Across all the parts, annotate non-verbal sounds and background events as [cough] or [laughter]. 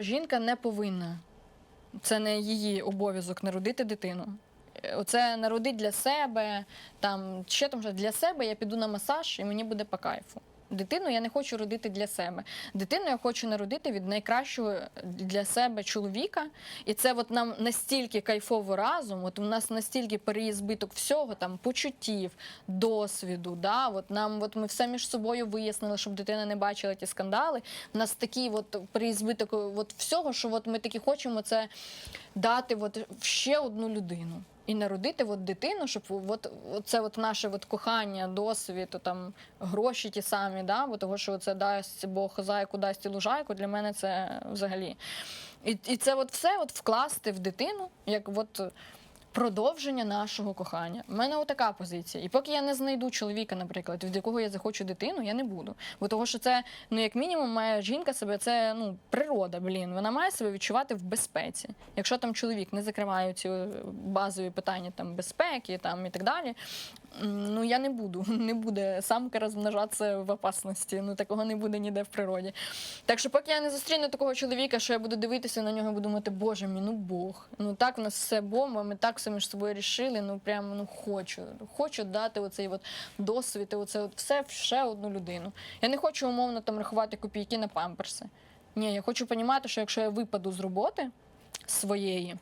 Жінка не повинна. Це не її обов'язок народити дитину. Е, Оце народить для себе, там ще там для себе я піду на масаж і мені буде по кайфу. Дитину я не хочу родити для себе. Дитину я хочу народити від найкращого для себе чоловіка. І це от нам настільки кайфово разом. От у нас настільки переізбиток всього, там почуттів, досвіду. Да? От нам, от ми все між собою вияснили, щоб дитина не бачила ті скандали. У нас такий от переізбиток от всього, що от ми таки хочемо це дати от ще одну людину. І народити от дитину, щоб от, це от наше от кохання, досвід, там гроші ті самі, да? бо того, що це дасть Бог зайку, дасть і лужайку, для мене це взагалі. І, і це от все от вкласти в дитину, як от продовження нашого кохання. У мене отака позиція. І поки я не знайду чоловіка, наприклад, від якого я захочу дитину, я не буду. Бо того, що це, ну як мінімум, має жінка себе, це ну природа, блін. Вона має себе відчувати в безпеці. Якщо там чоловік не закриває ці е, базові питання там безпеки там і так далі. Ну я не буду. [laughs] Не буде самка розмножатися в опасності. Ну такого не буде ніде в природі. Так що, поки я не зустріну такого чоловіка, що я буду дивитися на нього і буду думати, боже мій, ну Бог. Ну так в нас все бомба, ми так все між собою рішили. Ну прямо ну хочу. Хочу дати оцей от досвід, і оце от все в ще одну людину. Я не хочу умовно там рахувати копійки на памперси. Ні, я хочу розуміти, що якщо я випаду з роботи своєї,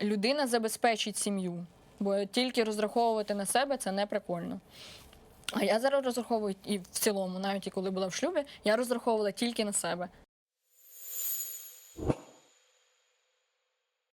людина забезпечить сім'ю. Бо тільки розраховувати на себе це не прикольно. А я зараз розраховую і в цілому, навіть коли була в шлюбі, я розраховувала тільки на себе.